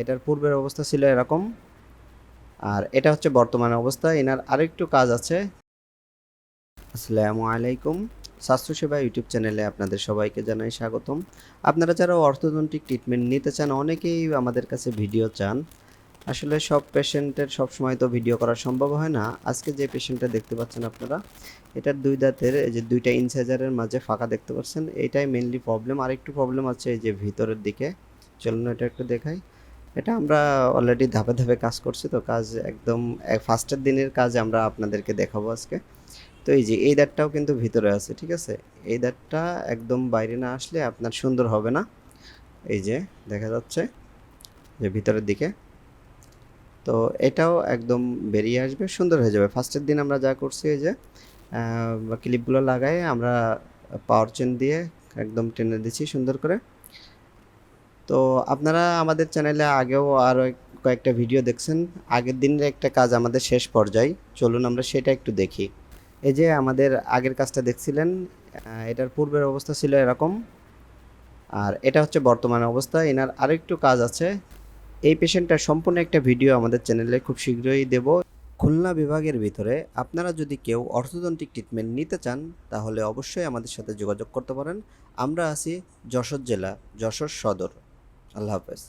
এটার পূর্বের অবস্থা ছিল এরকম। আর এটা হচ্ছে বর্তমানে অবস্থা। এনার আরেকটু কাজ আছে। আসসালামু আলাইকুম। স্বাস্থ্যসেবা ইউটিউব চ্যানেলে আপনাদের সবাইকে জানাই স্বাগতম। আপনারা যারা অর্থোডন্টিক ট্রিটমেন্ট নিতে চান, অনেকেই আমাদের কাছে ভিডিও চান। আসলে সব পেশেন্টের সব সময় তো ভিডিও করা সম্ভব হয় না। আজকে যে পেশেন্টটা দেখতে পাচ্ছেন আপনারা এটার দুই দাঁতের, এই যে দুইটা ইনসাইজারের মাঝে ফাঁকা দেখতে পাচ্ছেন। এটাই মেনলি প্রবলেম আর একটু প্রবলেম আছে এই যে ভিতরের দিকে। চলুন এটা একটু দেখাই। এটা আমরা অলরেডি ধাপে ধাপে কাজ করছি, তো কাজ একদম ফার্স্টের দিনের কাজ আমরা আপনাদেরকে দেখাবো আজকে। তো এই যে, এই দাঁতটাও কিন্তু ভিতরে আছে, ঠিক আছে? এই দাঁতটা একদম বাইরে না আসলে আপনার সুন্দর হবে না। এই যে, দেখা যাচ্ছে যে ভিতরের দিকে। তো এটাও একদম বেরিয়ে আসবে, সুন্দর হয়ে যাবে। ফার্স্টের দিন আমরা যা করছি, এই যে ক্লিপগুলো লাগাই আমরা পাওয়ার চেন দিয়ে একদম টেনে দিচ্ছি সুন্দর করে। তো আপনারা আমাদের চ্যানেলে আগেও আরও কয়েকটা ভিডিও দেখছেন। আগের দিনের একটা কাজ আমাদের শেষ পর্যায়ে। চলুন আমরা সেটা একটু দেখি। এই যে আমাদের আগের কাজটা দেখছিলেন এটার পূর্বের অবস্থা ছিল এরকম। আর এটা হচ্ছে বর্তমান অবস্থা। এনার আরেকটু কাজ আছে। এই পেশেন্টটার সম্পূর্ণ একটা ভিডিও আমাদের চ্যানেলে খুব শীঘ্রই দেব। খুলনা বিভাগের ভিতরে আপনারা যদি কেউ অর্থোডন্টিক ট্রিটমেন্ট নিতে চান, তাহলে অবশ্যই আমাদের সাথে যোগাযোগ করতে পারেন। আমরা আছি যশোর জেলা, যশোর সদর। আল্লাহ হাফেজ।